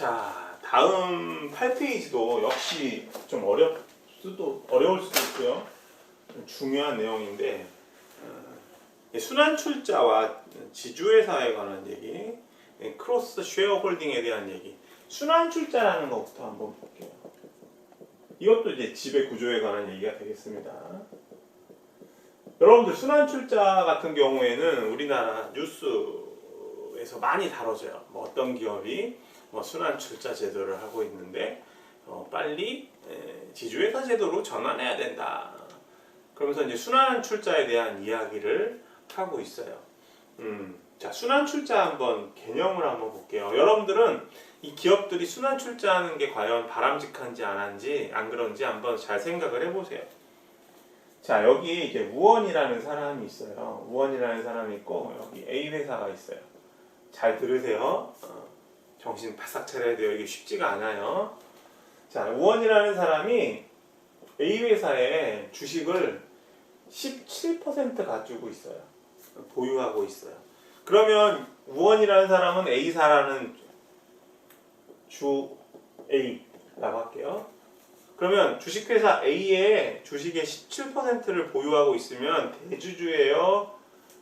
자, 다음 8페이지도 역시 좀 어렵 수도 어려울 수도 있고요. 좀 중요한 내용인데 어, 순환 출자와 지주회사에 관한 얘기, 예, 크로스 쉐어홀딩에 대한 얘기. 순환 출자라는 것부터 한번 볼게요. 이것도 이제 지배 구조에 관한 얘기가 되겠습니다. 여러분들 순환 출자 같은 경우에는 우리나라 뉴스에서 많이 다뤄져요. 뭐 어떤 기업이 뭐 순환 출자 제도를 하고 있는데 어, 빨리 에, 지주회사 제도로 전환해야 된다. 그러면서 이제 순환 출자에 대한 이야기를 하고 있어요. 음, 자 순환 출자 한번 개념을 한번 볼게요. 여러분들은 이 기업들이 순환 출자하는 게 과연 바람직한지 안 한지 안 그런지 한번 잘 생각을 해보세요. 자 여기 이제 우원이라는 사람이 있어요. 우원이라는 사람이 있고 여기 A 회사가 있어요. 잘 들으세요. 어, 정신 바싹 차려야 돼요. 이게 쉽지가 않아요. 자 우원이라는 사람이 A 회사의 주식을 17% 가지고 있어요. 보유하고 있어요. 그러면 우원이라는 사람은 A사라는 주 A라고 할게요. 그러면 주식회사 A의 주식의 17%를 보유하고 있으면 대주주예요,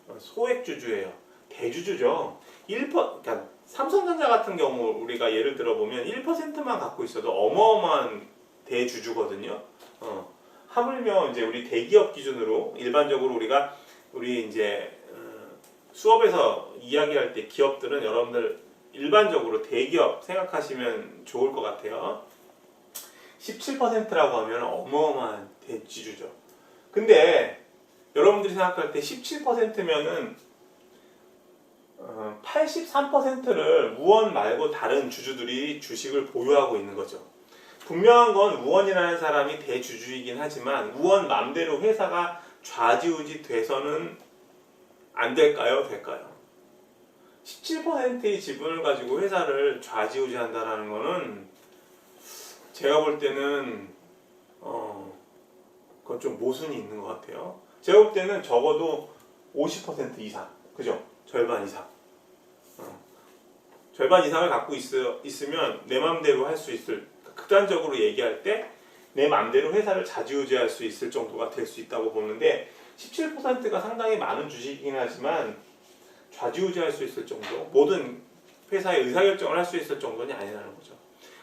어, 소액주주예요. 대주주죠. 1%, 그러니까 삼성전자 같은 경우 우리가 예를 들어 보면 1%만 갖고 있어도 어마어마한 대주주거든요. 어, 하물며 이제 우리 대기업 기준으로 일반적으로 우리가 우리 이제 어, 수업에서 이야기할 때 기업들은 여러분들 일반적으로 대기업 생각하시면 좋을 것 같아요. 17%라고 하면 어마어마한 대지주죠. 근데 여러분들이 생각할 때 17%면은 83%를 우원 말고 다른 주주들이 주식을 보유하고 있는 거죠. 분명한 건 우원이라는 사람이 대주주이긴 하지만 우원 맘대로 회사가 좌지우지 돼서는 안 될까요? 될까요? 17%의 지분을 가지고 회사를 좌지우지 한다라는 거는 제가 볼 때는 어 그건 좀 모순이 있는 것 같아요. 제가 볼 때는 적어도 50% 이상, 그죠? 절반 이상. 어. 절반 이상을 갖고 있, 있으면 내 마음대로 할 수 있을 극단적으로 얘기할 때 내 마음대로 회사를 좌지우지할 수 있을 정도가 될 수 있다고 보는데 17%가 상당히 많은 주식이긴 하지만 좌지우지할 수 있을 정도 모든 회사의 의사결정을 할 수 있을 정도는 아니라는 거죠.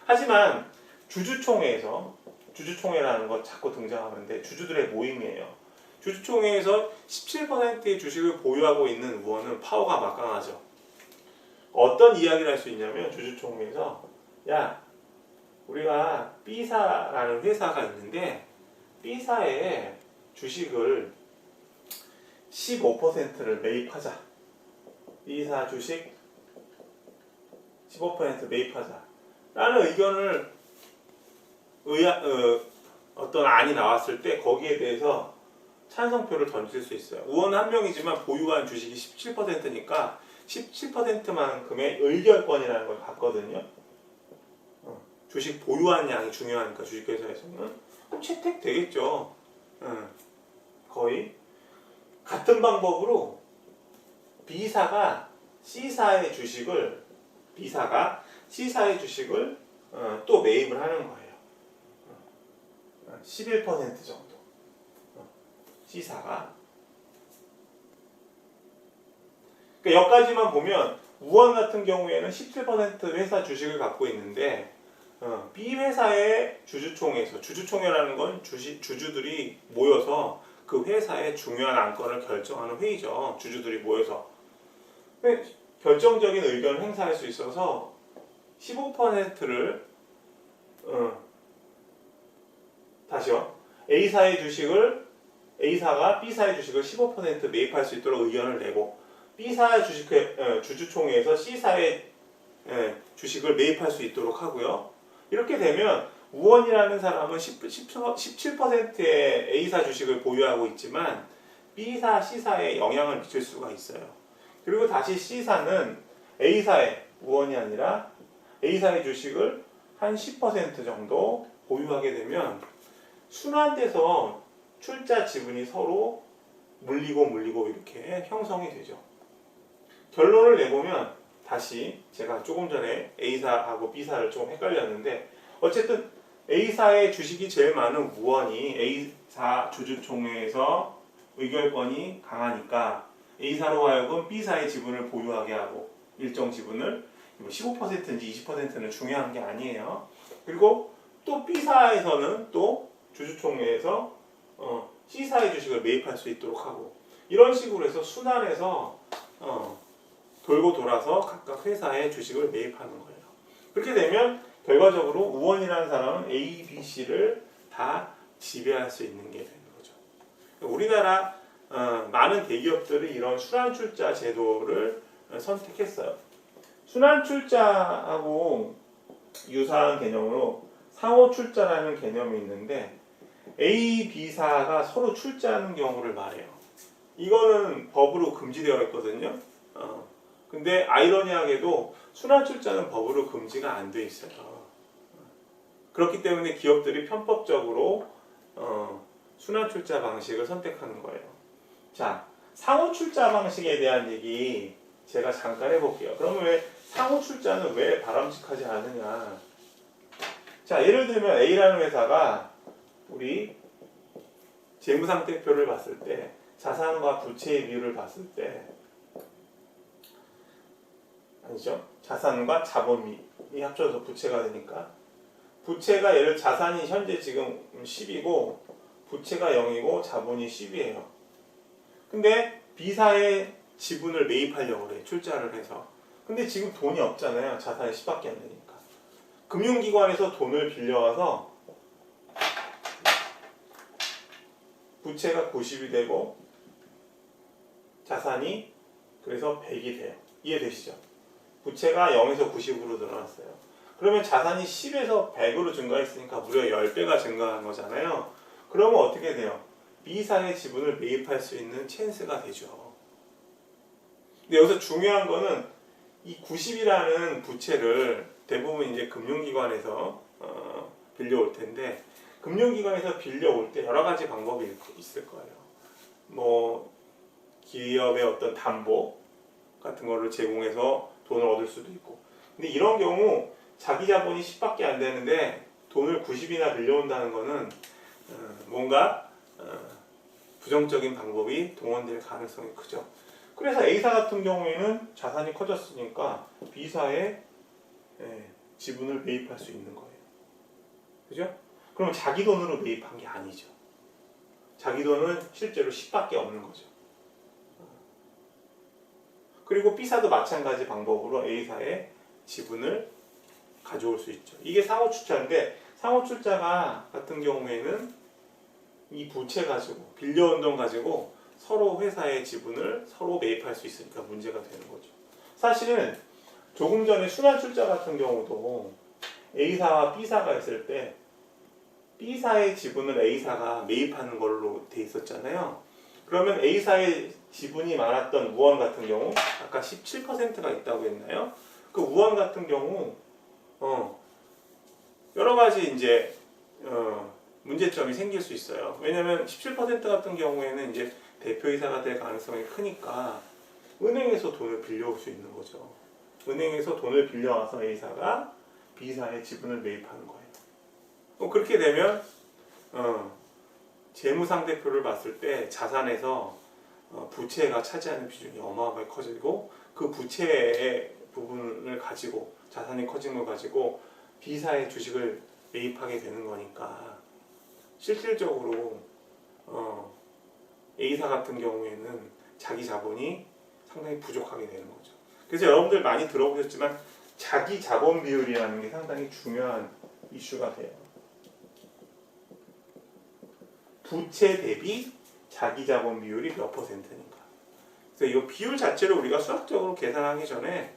하지만 주주총회에서 주주총회라는 거 자꾸 등장하는데 주주들의 모임이에요. 주주총회에서 17%의 주식을 보유하고 있는 의원은 파워가 막강하죠. 어떤 이야기를 할 수 있냐면 주주총회에서 야 우리가 B사라는 회사가 있는데 B사의 주식을 15%를 매입하자. B사 주식 15% 매입하자. 라는 의견을 의아, 어, 어떤 안이 나왔을 때 거기에 대해서 찬성표를 던질 수 있어요. 의원 한 명이지만 보유한 주식이 17%니까 17%만큼의 의결권이라는 걸 갖거든요. 어, 주식 보유한 양이 중요하니까 주식회사에서는 그럼 채택 되겠죠. 어, 거의 같은 방법으로 B사가 C사의 주식을 B사가 C사의 주식을 어, 또 매입을 하는 거예요. 11% 정도. 어, C사가. 그러니까 여기까지만 보면 우원 같은 경우에는 17% 회사 주식을 갖고 있는데 어, B 회사의 주주총회에서 주주총회라는 건 주식 주주들이 모여서 그 회사의 중요한 안건을 결정하는 회의죠. 주주들이 모여서 근데 결정적인 의견을 행사할 수 있어서 15%를 어, 다시요. A사의 주식을 A사가 B사의 주식을 15% 매입할 수 있도록 의견을 내고 B사의 주식회 어, 주주총회에서 C사의 예, 주식을 매입할 수 있도록 하고요. 이렇게 되면 우원이라는 사람은 10, 17%의 A사 주식을 보유하고 있지만 B사, C사에 영향을 미칠 수가 있어요. 그리고 다시 C사는 A사의 우원이 아니라 A사의 주식을 한 10% 정도 보유하게 되면 순환돼서 출자 지분이 서로 물리고 물리고 이렇게 형성이 되죠. 결론을 내보면 다시 제가 조금 전에 A사하고 B사를 조금 헷갈렸는데 어쨌든 A사의 주식이 제일 많은 우원이 A사 주주총회에서 의결권이 강하니까 A사로 하여금 B사의 지분을 보유하게 하고 일정 지분을 뭐 15%인지 20%는 중요한 게 아니에요. 그리고 또 B사에서는 또 주주총회에서 어, C사의 주식을 매입할 수 있도록 하고 이런 식으로 해서 순환해서 어, 돌고 돌아서 각각 회사의 주식을 매입하는 거예요. 그렇게 되면 결과적으로 우원이라는 사람은 A, B, C를 다 지배할 수 있는 게 되는 거죠. 우리나라 어, 많은 대기업들이 이런 순환출자 제도를 어, 선택했어요. 순환출자하고 유사한 개념으로 상호출자라는 개념이 있는데 A, B사가 서로 출자하는 경우를 말해요. 이거는 법으로 금지되어 있거든요. 어, 근데 아이러니하게도 순환출자는 법으로 금지가 안 돼 있어요. 그렇기 때문에 기업들이 편법적으로 어, 순환출자 방식을 선택하는 거예요. 자, 상호출자 방식에 대한 얘기 제가 잠깐 해볼게요. 그러면 왜 상호출자는 왜 바람직하지 않느냐? 자, 예를 들면 A라는 회사가 우리 재무상태표를 봤을 때 자산과 부채의 비율을 봤을 때 아니죠? 자산과 자본이 합쳐서 부채가 되니까 부채가 예를 자산이 현재 지금 10이고 부채가 0이고 자본이 10이에요. 근데 B사의 지분을 매입하려고 그래 출자를 해서 근데 지금 돈이 없잖아요. 자산이 10밖에 안 되니까 금융기관에서 돈을 빌려와서 부채가 90이 되고 자산이 그래서 100이 돼요. 이해되시죠? 부채가 0에서 90으로 늘어났어요. 그러면 자산이 10에서 100으로 증가했으니까 무려 10배가 증가한 거잖아요. 그러면 어떻게 돼요? B사의 지분을 매입할 수 있는 찬스가 되죠. 근데 여기서 중요한 거는 이 90이라는 부채를 대부분 이제 금융기관에서 어, 빌려올 텐데 금융기관에서 빌려올 때 여러 가지 방법이 있을 거예요. 뭐 기업의 어떤 담보 같은 거를 제공해서 돈을 얻을 수도 있고. 근데 이런 경우 자기 자본이 10밖에 안 되는데 돈을 90이나 빌려온다는 거는 어, 뭔가 어, 부정적인 방법이 동원될 가능성이 크죠. 그래서 A사 같은 경우에는 자산이 커졌으니까 B사의 예, 지분을 매입할 수 있는 거예요. 그죠? 그럼 자기 돈으로 매입한 게 아니죠. 자기 돈은 실제로 10밖에 없는 거죠. 그리고 B사도 마찬가지 방법으로 A사의 지분을 가져올 수 있죠. 이게 상호 출자인데 상호 출자가 같은 경우에는 이 부채 가지고 빌려온 돈 가지고 서로 회사의 지분을 서로 매입할 수 있으니까 문제가 되는 거죠. 사실은 조금 전에 순환 출자 같은 경우도 A사와 B사가 있을 때 B사의 지분을 A사가 매입하는 걸로 돼 있었잖아요. 그러면 A사의 지분이 많았던 우원 같은 경우 아까 17%가 있다고 했나요? 그 우원 같은 경우 어, 여러 가지 이제 어, 문제점이 생길 수 있어요. 왜냐하면 17% 같은 경우에는 이제 대표이사가 될 가능성이 크니까 은행에서 돈을 빌려올 수 있는 거죠. 은행에서 돈을 빌려와서 A사가 B사의 지분을 매입하는 거예요. 어, 그렇게 되면 어, 재무상대표를 봤을 때 자산에서 어, 부채가 차지하는 비중이 어마어마하게 커지고 그 부채의 부분을 가지고 자산이 커진 걸 가지고 B사의 주식을 매입하게 되는 거니까 실질적으로 어, A사 같은 경우에는 자기 자본이 상당히 부족하게 되는 거죠. 그래서 여러분들 많이 들어보셨지만 자기 자본 비율이라는 게 상당히 중요한 이슈가 돼요. 부채 대비 자기 자본 비율이 몇 퍼센트인가. 그래서 이 비율 자체를 우리가 수학적으로 계산하기 전에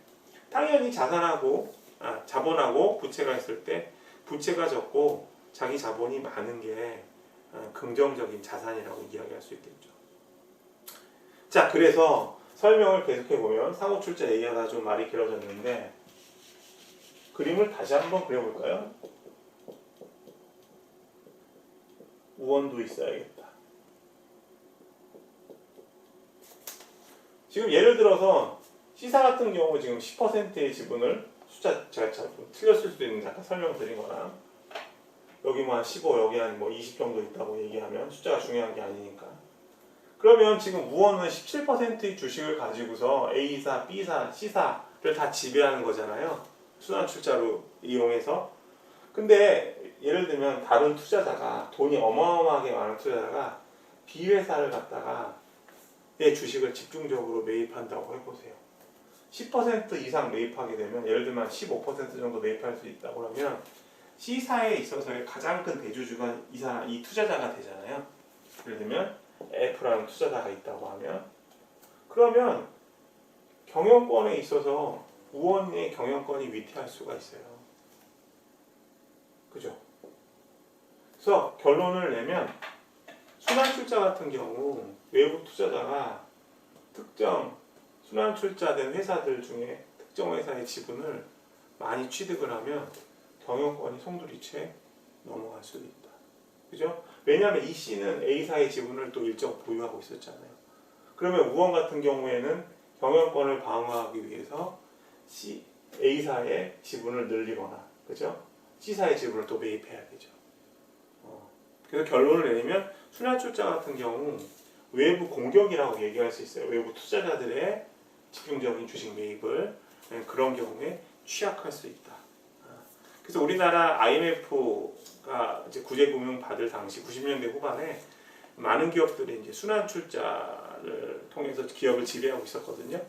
당연히 자산하고 아, 자본하고 부채가 있을 때 부채가 적고 자기 자본이 많은 게 어, 긍정적인 자산이라고 이야기할 수 있겠죠. 자, 그래서 설명을 계속해 보면 상호 출자 얘기하다 좀 말이 길어졌는데 그림을 다시 한번 그려볼까요? 우원도 있어야겠다. 지금 예를 들어서 C사 같은 경우 지금 10%의 지분을 숫자 제가 참 틀렸을 수도 있는데 아까 설명드린 거랑 여기 뭐 한 15, 여기 한 뭐 20 정도 있다고 얘기하면 숫자가 중요한 게 아니니까. 그러면 지금 우원은 17%의 주식을 가지고서 A사, B사, C사를 다 지배하는 거잖아요. 순환 출자로 이용해서. 근데 예를 들면 다른 투자자가 돈이 어마어마하게 많은 투자자가 B 회사를 갖다가 내 주식을 집중적으로 매입한다고 해보세요. 10% 이상 매입하게 되면 예를 들면 15% 정도 매입할 수 있다고 하면 C사에 있어서의 가장 큰 대주주가 이 사람, 이 투자자가 되잖아요. 예를 들면 F라는 투자자가 있다고 하면 그러면 경영권에 있어서 우원의 경영권이 위태할 수가 있어요. 그죠? 그래서 결론을 내면 순환 출자 같은 경우 외부 투자자가 특정 순환 출자된 회사들 중에 특정 회사의 지분을 많이 취득을 하면 경영권이 송두리째 넘어갈 수도 있다. 그죠? 왜냐하면 이 씨는 A사의 지분을 또 일정 보유하고 있었잖아요. 그러면 우원 같은 경우에는 경영권을 방어하기 위해서 C, A사의 지분을 늘리거나, 그죠? C사의 지분을 또 매입해야 되죠. 어, 그래서 결론을 내리면 순환출자 같은 경우 외부 공격이라고 얘기할 수 있어요. 외부 투자자들의 집중적인 주식 매입을 네, 그런 경우에 취약할 수 있다. 아, 그래서 우리나라 IMF가 이제 구제 금융 받을 당시 90년대 후반에 많은 기업들이 이제 순환 출자를 통해서 기업을 지배하고 있었거든요.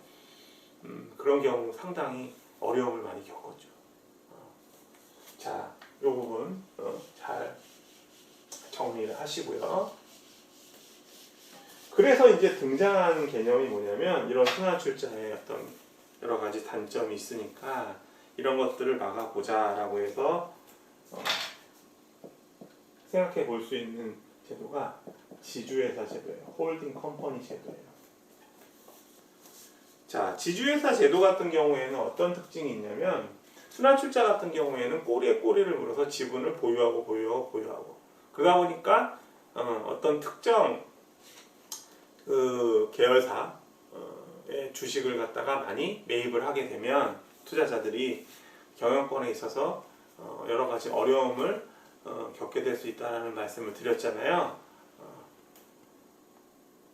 음, 그런 경우 상당히 어려움을 많이 겪었죠. 어, 자, 이 부분 어, 잘 정리를 하시고요. 그래서 이제 등장하는 개념이 뭐냐면 이런 순환출자의 어떤 여러 가지 단점이 있으니까 이런 것들을 막아보자라고 해서 어, 생각해 볼 수 있는 제도가 지주회사 제도예요. 홀딩 컴퍼니 제도예요. 자, 지주회사 제도 같은 경우에는 어떤 특징이 있냐면 순환출자 같은 경우에는 꼬리에 꼬리를 물어서 지분을 보유하고 보유하고 보유하고 그러다 보니까 어, 어떤 특정 그 계열사의 주식을 갖다가 많이 매입을 하게 되면 투자자들이 경영권에 있어서 어, 여러 가지 어려움을 어, 겪게 될 수 있다는 말씀을 드렸잖아요. 어,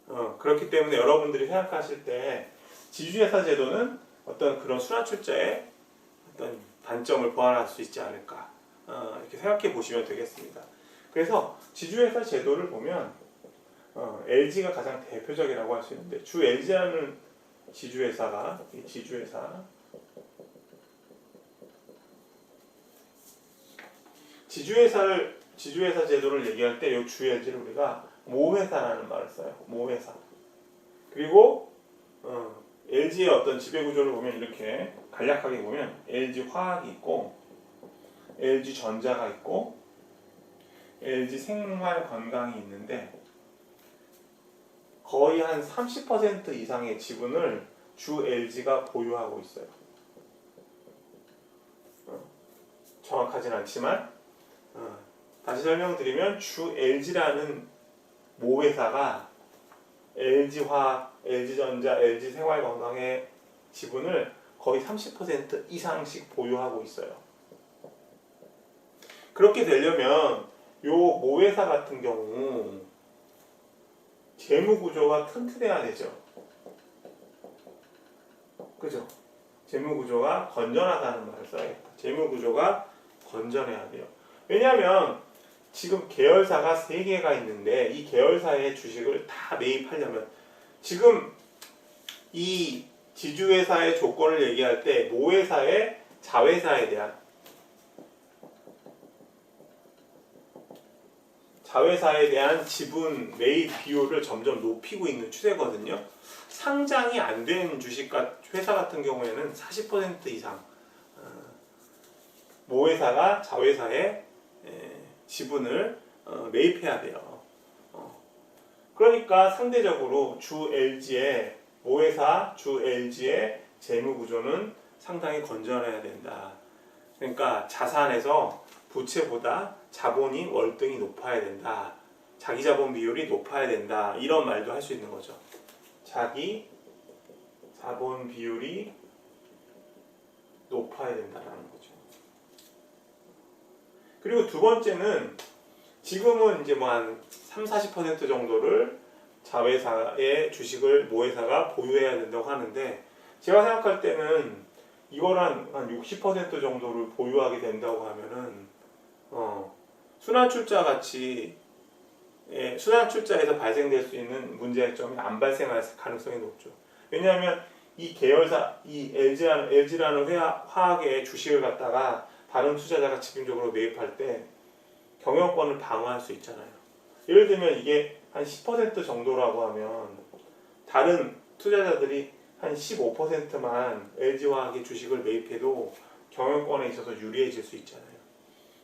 어, 그렇기 때문에 여러분들이 생각하실 때 지주회사 제도는 어떤 그런 순환출자의 어떤 단점을 보완할 수 있지 않을까 어, 이렇게 생각해 보시면 되겠습니다. 그래서 지주회사 제도를 보면 어, LG가 가장 대표적이라고 할 수 있는데 주 LG라는 지주회사가 이 지주회사 지주회사를 지주회사 제도를 얘기할 때 이 주 LG를 우리가 모회사라는 말을 써요. 모회사. 그리고 어, LG의 어떤 지배 구조를 보면 이렇게 간략하게 보면 LG 화학이 있고 LG 전자가 있고 LG 생활 건강이 있는데 거의 한 30% 이상의 지분을 주 LG가 보유하고 있어요. 어, 정확하진 않지만 어, 다시 설명드리면 주 LG라는 모 회사가 LG화학, LG전자, LG생활건강의 지분을 거의 30% 이상씩 보유하고 있어요. 그렇게 되려면 요 모 회사 같은 경우 재무 구조가 튼튼해야 되죠. 그죠? 재무 구조가 건전하다는 말을 써야겠다. 재무 구조가 건전해야 돼요. 왜냐하면 지금 계열사가 세 개가 있는데 이 계열사의 주식을 다 매입하려면 지금 이 지주회사의 조건을 얘기할 때 모회사의 자회사에 대한 자회사에 대한 지분 매입 비율을 점점 높이고 있는 추세거든요. 상장이 안 된 주식 회사 같은 경우에는 40% 이상 어, 모회사가 자회사에 지분을 어, 매입해야 돼요. 어. 그러니까 상대적으로 주 LG의 모 회사 주 LG의 재무 구조는 상당히 건전해야 된다. 그러니까 자산에서 부채보다 자본이 월등히 높아야 된다. 자기 자본 비율이 높아야 된다. 이런 말도 할 수 있는 거죠. 자기 자본 비율이 높아야 된다라는 거죠. 그리고 두 번째는 지금은 이제 뭐 한 3, 40% 정도를 자회사의 주식을 모회사가 보유해야 된다고 하는데 제가 생각할 때는 이걸 한, 한 60% 정도를 보유하게 된다고 하면은 어, 순환출자 같이 예, 순환출자에서 발생될 수 있는 문제점이 안 발생할 가능성이 높죠. 왜냐하면 이 계열사, 이 LG라는, LG라는 회화, 화학의 주식을 갖다가 다른 투자자가 집중적으로 매입할 때 경영권을 방어할 수 있잖아요. 예를 들면 이게 한 10% 정도라고 하면 다른 투자자들이 한 15%만 LG화학의 주식을 매입해도 경영권에 있어서 유리해질 수 있잖아요.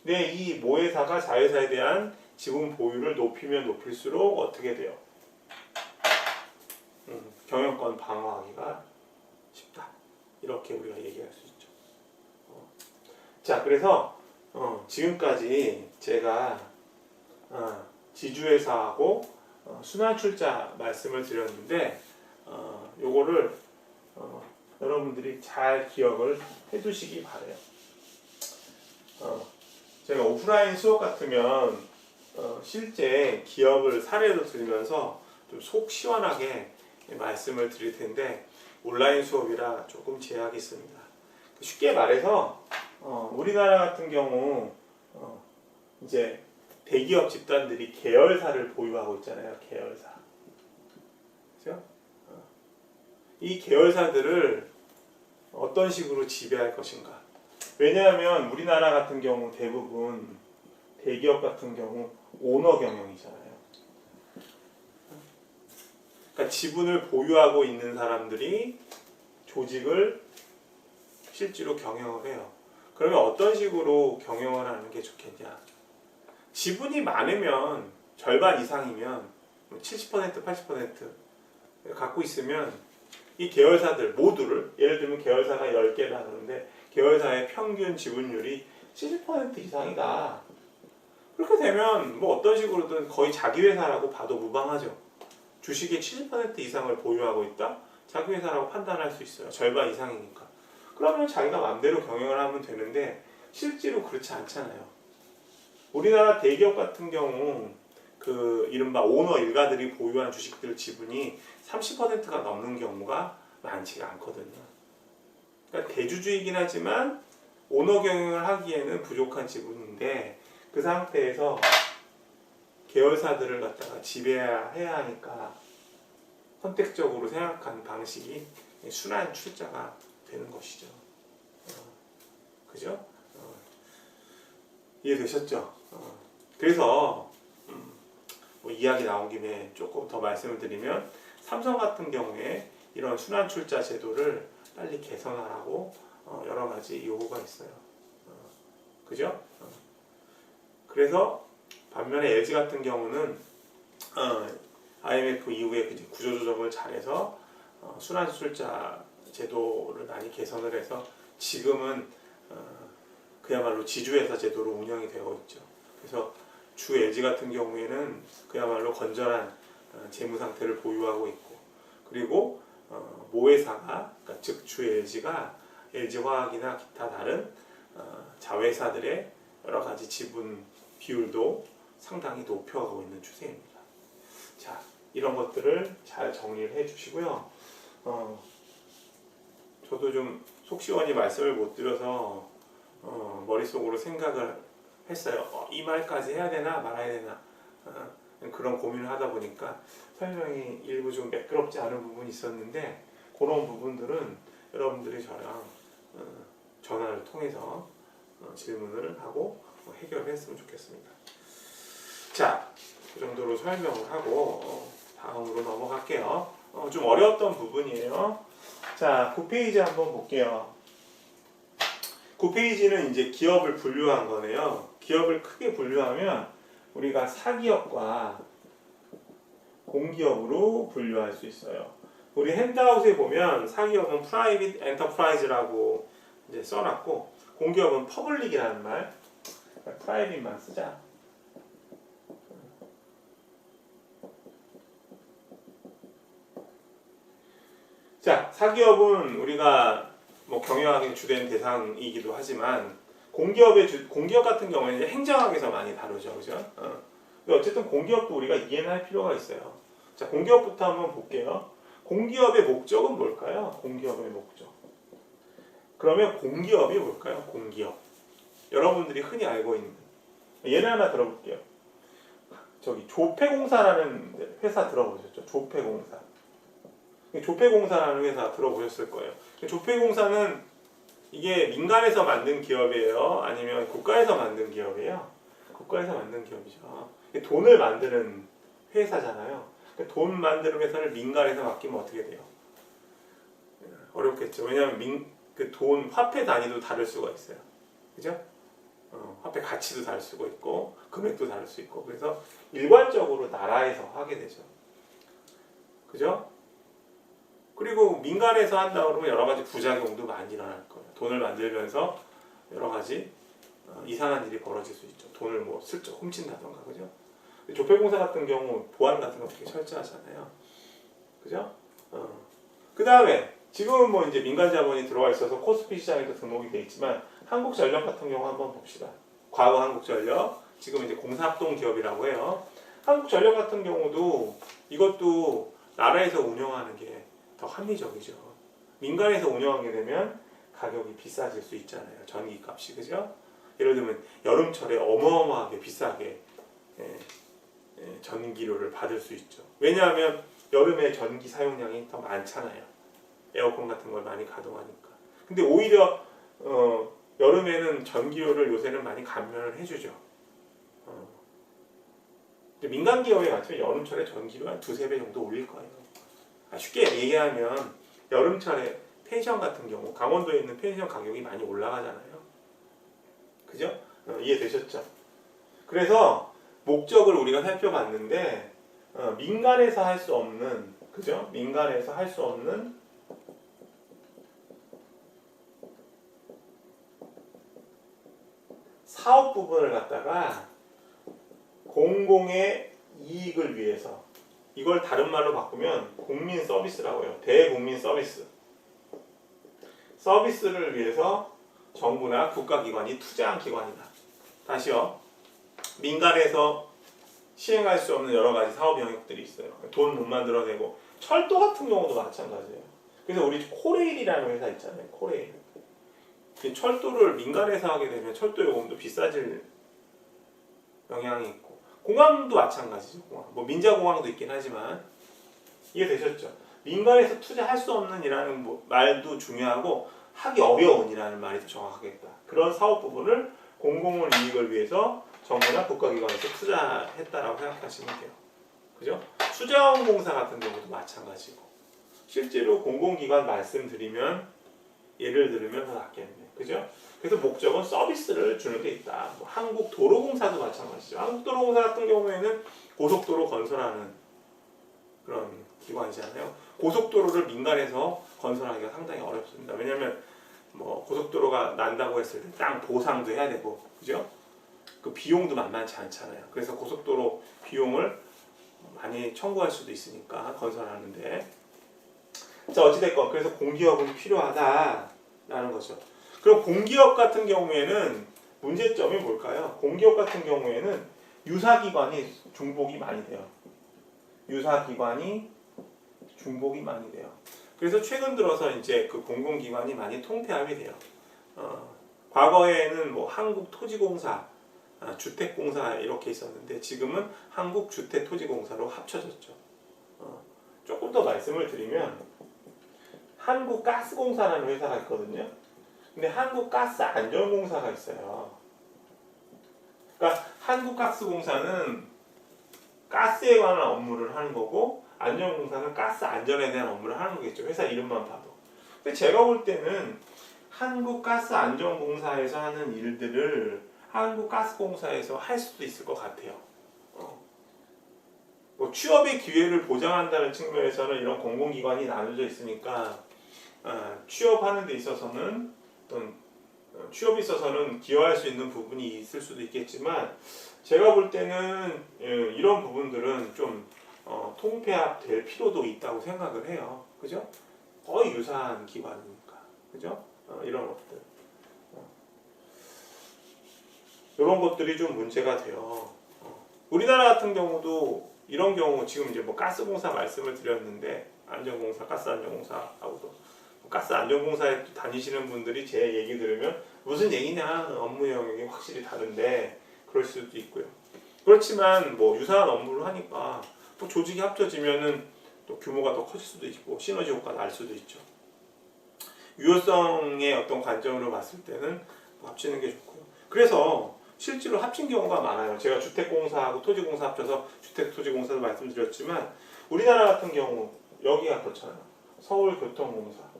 근데 이 모회사가 자회사에 대한 지분 보유를 높이면 높일수록 어떻게 돼요? 음, 경영권 방어하기가 쉽다. 이렇게 우리가 얘기할 수 있죠. 어. 자, 그래서 어, 지금까지 제가 어, 지주회사하고 어, 순환출자 말씀을 드렸는데 어, 요거를 어, 여러분들이 잘 기억을 해두시기 바래요. 어, 제가 오프라인 수업 같으면 어, 실제 기업을 사례로 들면서 좀 속 시원하게 말씀을 드릴 텐데 온라인 수업이라 조금 제약이 있습니다. 쉽게 말해서 어, 우리나라 같은 경우 어, 이제 대기업 집단들이 계열사를 보유하고 있잖아요. 계열사. 그죠? 어. 이 계열사들을 어떤 식으로 지배할 것인가? 왜냐하면 우리나라 같은 경우 대부분 대기업 같은 경우 오너 경영이잖아요. 그러니까 지분을 보유하고 있는 사람들이 조직을 실제로 경영을 해요. 그러면 어떤 식으로 경영을 하는 게 좋겠냐? 지분이 많으면 절반 이상이면 70% 80% 갖고 있으면 이 계열사들 모두를 예를 들면 계열사가 10개라 하는데 계열사의 평균 지분율이 70% 이상이다. 그렇게 되면 뭐 어떤 식으로든 거의 자기 회사라고 봐도 무방하죠. 주식의 70% 이상을 보유하고 있다? 자기 회사라고 판단할 수 있어요. 절반 이상이니까. 그러면 자기가 마음대로 경영을 하면 되는데 실제로 그렇지 않잖아요. 우리나라 대기업 같은 경우 그 이른바 오너 일가들이 보유한 주식들 지분이 30%가 넘는 경우가 많지가 않거든요. 그러니까 대주주이긴 하지만 오너 경영을 하기에는 부족한 지분인데 그 상태에서 계열사들을 갖다가 지배해야 하니까 선택적으로 생각하는 방식이 순환 출자가 되는 것이죠. 어, 그죠? 어, 이해되셨죠? 어, 그래서 음, 뭐 이야기 나온 김에 조금 더 말씀을 드리면 삼성 같은 경우에 이런 순환 출자 제도를 빨리 개선하라고 어, 여러 가지 요구가 있어요. 어, 그죠? 어. 그래서 반면에 LG 같은 경우는 어, IMF 이후에 이제 구조조정을 잘해서 어, 순환출자 제도를 많이 개선을 해서 지금은 어, 그야말로 지주회사 제도로 운영이 되고 있죠. 그래서 주 LG 같은 경우에는 그야말로 건전한 어, 재무 상태를 보유하고 있고 그리고 어, 모회사가 그러니까 즉 주 LG가 LG 화학이나 기타 다른 어, 자회사들의 여러 가지 지분 비율도 상당히 높여가고 있는 추세입니다. 자, 이런 것들을 잘 정리를 해 주시고요. 어, 저도 좀 속시원히 말씀을 못 드려서 어, 머릿속으로 생각을 했어요. 어, 이 말까지 해야 되나 말아야 되나 어, 그런 고민을 하다 보니까 설명이 일부 좀 매끄럽지 않은 부분이 있었는데 그런 부분들은 여러분들이 저랑 어, 전화를 통해서 어, 질문을 하고 뭐 해결했으면 좋겠습니다. 자, 그 정도로 설명을 하고 어, 다음으로 넘어갈게요. 어, 좀 어려웠던 부분이에요. 자, 9페이지 한번 볼게요. 9페이지는 이제 기업을 분류한 거네요. 기업을 크게 분류하면 우리가 사기업과 공기업으로 분류할 수 있어요. 우리 핸드아웃에 보면 사기업은 프라이빗 엔터프라이즈라고 이제 써놨고 공기업은 퍼블릭이라는 말, 프라이빗만 쓰자. 자, 자, 사기업은 우리가 뭐 경영학의 주된 대상이기도 하지만 공기업의 주, 공기업 같은 경우에는 이제 행정학에서 많이 다루죠, 그죠? 어. 어쨌든 공기업도 우리가 이해는 할 필요가 있어요. 자, 공기업부터 한번 볼게요. 공기업의 목적은 뭘까요? 공기업의 목적. 그러면 공기업이 뭘까요? 공기업. 여러분들이 흔히 알고 있는 예를 하나 들어볼게요. 저기 조폐공사라는 회사 들어보셨죠? 조폐공사. 조폐공사라는 회사 들어보셨을 거예요. 조폐공사는 이게 민간에서 만든 기업이에요? 아니면 국가에서 만든 기업이에요? 국가에서 만든 기업이죠. 돈을 만드는 회사잖아요. 그돈 만드는 회사를 민간에서 맡기면 어떻게 돼요? 어렵겠죠. 왜냐하면 민, 그 돈 화폐 단위도 다를 수가 있어요. 그죠? 어, 화폐 가치도 다를 수가 있고 금액도 다를 수 있고 그래서 일괄적으로 나라에서 하게 되죠. 그죠? 그리고 민간에서 한다 그러면 여러 가지 부작용도 많이 일어날 거예요. 돈을 만들면서 여러 가지 어, 이상한 일이 벌어질 수 있죠. 돈을 뭐 슬쩍 훔친다던가 그죠? 조폐공사 같은 경우 보안 같은 거 되게 철저하잖아요. 그죠? 어. 그 다음에 지금은 뭐 이제 민간 자본이 들어와 있어서 코스피 시장에도 등록이 돼 있지만 한국전력 같은 경우 한번 봅시다. 과거 한국전력, 지금 이제 공사합동 기업이라고 해요. 한국전력 같은 경우도 이것도 나라에서 운영하는 게 더 합리적이죠. 민간에서 운영하게 되면 가격이 비싸질 수 있잖아요. 전기 값이 그죠? 예를 들면 여름철에 어마어마하게 비싸게 예, 예, 전기료를 받을 수 있죠. 왜냐하면 여름에 전기 사용량이 더 많잖아요. 에어컨 같은 걸 많이 가동하니까. 근데 오히려 어, 여름에는 전기료를 요새는 많이 감면을 해주죠. 어. 민간 기업에 맞추면 여름철에 전기료 한 두세 배 정도 올릴 거예요. 아, 쉽게 얘기하면 여름철에 펜션 같은 경우 강원도에 있는 펜션 가격이 많이 올라가잖아요. 그죠? 어, 이해되셨죠? 그래서 목적을 우리가 살펴봤는데 어, 민간에서 할 수 없는 그죠? 민간에서 할 수 없는 사업 부분을 갖다가 공공의 이익을 위해서 이걸 다른 말로 바꾸면 국민 서비스라고 해요. 대국민 서비스. 서비스를 위해서 정부나 국가기관이 투자한 기관이다. 다시요. 민간에서 시행할 수 없는 여러 가지 사업 영역들이 있어요. 돈 못 만들어내고 철도 같은 경우도 마찬가지예요. 그래서 우리 코레일이라는 회사 있잖아요. 코레일. 이 철도를 민간에서 하게 되면 철도 요금도 비싸질 영향이 있고 공항도 마찬가지죠. 공항. 뭐 민자공항도 있긴 하지만 이해되셨죠? 민간에서 투자할 수 없는 이라는 뭐 말도 중요하고 하기 어려운 이라는 말이 더 정확하겠다. 그런 사업 부분을 공공을 이익을 위해서 정부나 국가기관에서 투자했다라고 생각하시면 돼요. 그죠? 수자원공사 같은 경우도 마찬가지고 실제로 공공기관 말씀드리면 예를 들으면 더 낫겠네. 그죠? 그래서 목적은 서비스를 주는 데 있다. 뭐 한국 도로공사도 마찬가지죠. 한국 도로공사 같은 경우에는 고속도로 건설하는 그런 기관이잖아요. 고속도로를 민간에서 건설하기가 상당히 어렵습니다. 왜냐하면 뭐 고속도로가 난다고 했을 때 땅 보상도 해야 되고, 그죠? 그 비용도 만만치 않잖아요. 그래서 고속도로 비용을 많이 청구할 수도 있으니까 건설하는데. 자 어찌됐건 그래서 공기업은 필요하다라는 거죠. 그럼 공기업 같은 경우에는 문제점이 뭘까요? 공기업 같은 경우에는 유사기관이 중복이 많이 돼요. 유사기관이 중복이 많이 돼요. 그래서 최근 들어서 이제 그 공공기관이 많이 통폐합이 돼요. 어, 과거에는 뭐 한국토지공사, 아, 주택공사 이렇게 있었는데 지금은 한국주택토지공사로 합쳐졌죠. 어, 조금 더 말씀을 드리면 한국가스공사라는 회사가 있거든요. 근데 한국가스안전공사가 있어요. 그러니까 한국가스공사는 가스에 관한 업무를 하는 거고 안전공사는 가스 안전에 대한 업무를 하는 거겠죠. 회사 이름만 봐도. 근데 제가 볼 때는 한국가스안전공사에서 하는 일들을 한국가스공사에서 할 수도 있을 것 같아요. 어. 뭐 취업의 기회를 보장한다는 측면에서는 이런 공공기관이 나눠져 있으니까 아, 취업하는 데 있어서는 어떤 어, 취업에 있어서는 기여할 수 있는 부분이 있을 수도 있겠지만 제가 볼 때는 예, 이런 부분들은 좀 어, 통폐합 될 필요도 있다고 생각을 해요. 그죠? 거의 유사한 기관이니까 그죠? 어, 이런 것들 어. 이런 것들이 좀 문제가 돼요. 어. 우리나라 같은 경우도 이런 경우 지금 이제 뭐 가스공사 말씀을 드렸는데 안전공사, 가스안전공사하고도 뭐 가스안전공사에 또 다니시는 분들이 제 얘기 들으면 무슨 얘기냐 업무 영역이 확실히 다른데 그럴 수도 있고요. 그렇지만 뭐 유사한 업무를 하니까 또 조직이 합쳐지면은 또 규모가 더 커질 수도 있고 시너지 효과가 날 수도 있죠. 유효성의 어떤 관점으로 봤을 때는 뭐 합치는 게 좋고요. 그래서 실제로 합친 경우가 많아요. 제가 주택공사하고 토지공사 합쳐서 주택토지공사도 말씀드렸지만 우리나라 같은 경우 여기가 그렇잖아요. 서울교통공사.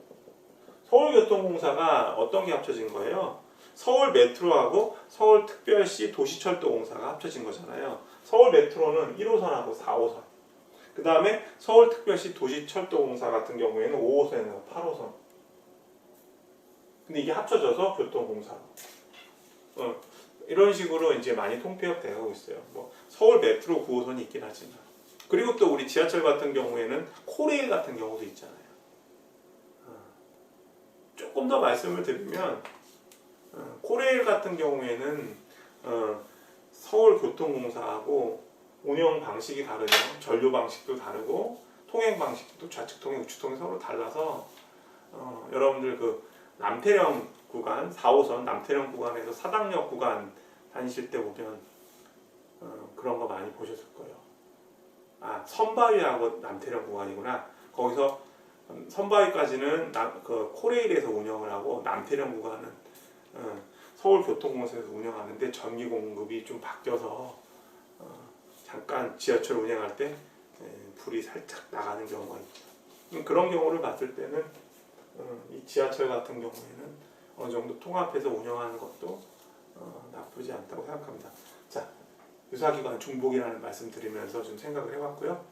서울교통공사가 어떤 게 합쳐진 거예요? 서울 메트로하고 서울특별시 도시철도공사가 합쳐진 거잖아요. 서울 메트로는 1호선하고 4호선. 그 다음에 서울특별시 도시철도공사 같은 경우에는 5호선에서 8호선. 근데 이게 합쳐져서 교통공사로. 어, 이런 식으로 이제 많이 통폐합되고 있어요. 뭐 서울 메트로 9호선이 있긴 하지만. 그리고 또 우리 지하철 같은 경우에는 코레일 같은 경우도 있잖아요. 어, 조금 더 말씀을 드리면 어, 코레일 같은 경우에는 어, 서울교통공사하고 운영 방식이 다르죠. 전류 방식도 다르고 통행 방식도 좌측 통행, 우측 통행 서로 달라서 어, 여러분들 그 남태령 구간 4호선 남태령 구간에서 사당역 구간 다니실 때 보면 어, 그런 거 많이 보셨을 거예요. 아 선바위하고 남태령 구간이구나. 거기서 음, 선바위까지는 남, 그 코레일에서 운영을 하고 남태령 구간은 어, 서울교통공사에서 운영하는데 전기 공급이 좀 바뀌어서 어, 잠깐 지하철 운행할 때 에, 불이 살짝 나가는 경우가 있죠. 음, 그런 경우를 봤을 때는 어, 이 지하철 같은 경우에는 어느 정도 통합해서 운영하는 것도 어, 나쁘지 않다고 생각합니다. 자, 유사기관 중복이라는 말씀 드리면서 좀 생각을 해봤고요.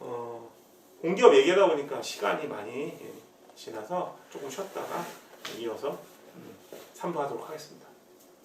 어, 공기업 얘기하다 보니까 시간이 많이 예, 지나서 조금 쉬었다가 이어서 음, 3부 하도록 하겠습니다.